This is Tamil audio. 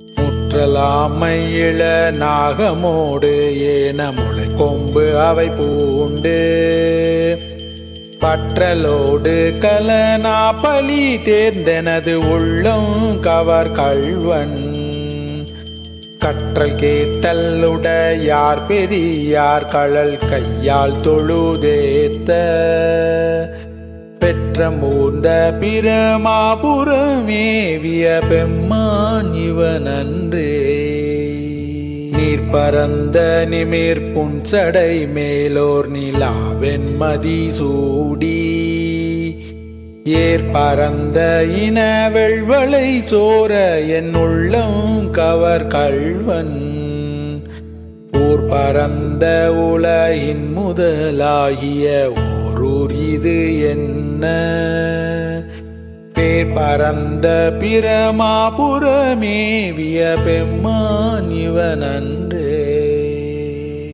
முற்றலாமை இள நாகமோடு ஏன முளை கொம்பு அவை பூண்டு. பற்றலோடு கலனா பலி தேர்ந்தெனது உள்ளம் கவர் கல்வன் கற்றல் கேட்டல்லுட யார் பெரியார் கழல் கையால் தொழுதேத்த. பெற்ற மூர்ந்த பிரமாபுரமேவிய பெம்மான் இவனன்றே. நீர் பரந்த நிமிர் புன்சடை மேலோர் நிலாவென் மதி சூடி. ஏர் பரந்த இன வெள்வளை சோர என் உள்ளம் கவர் கள்வன். ஓர் பரந்த உலகின் முதலாகிய ஓரூர் இது என்ன? பேர் பரந்த பிரமாபுரமேவிய பெம்மான்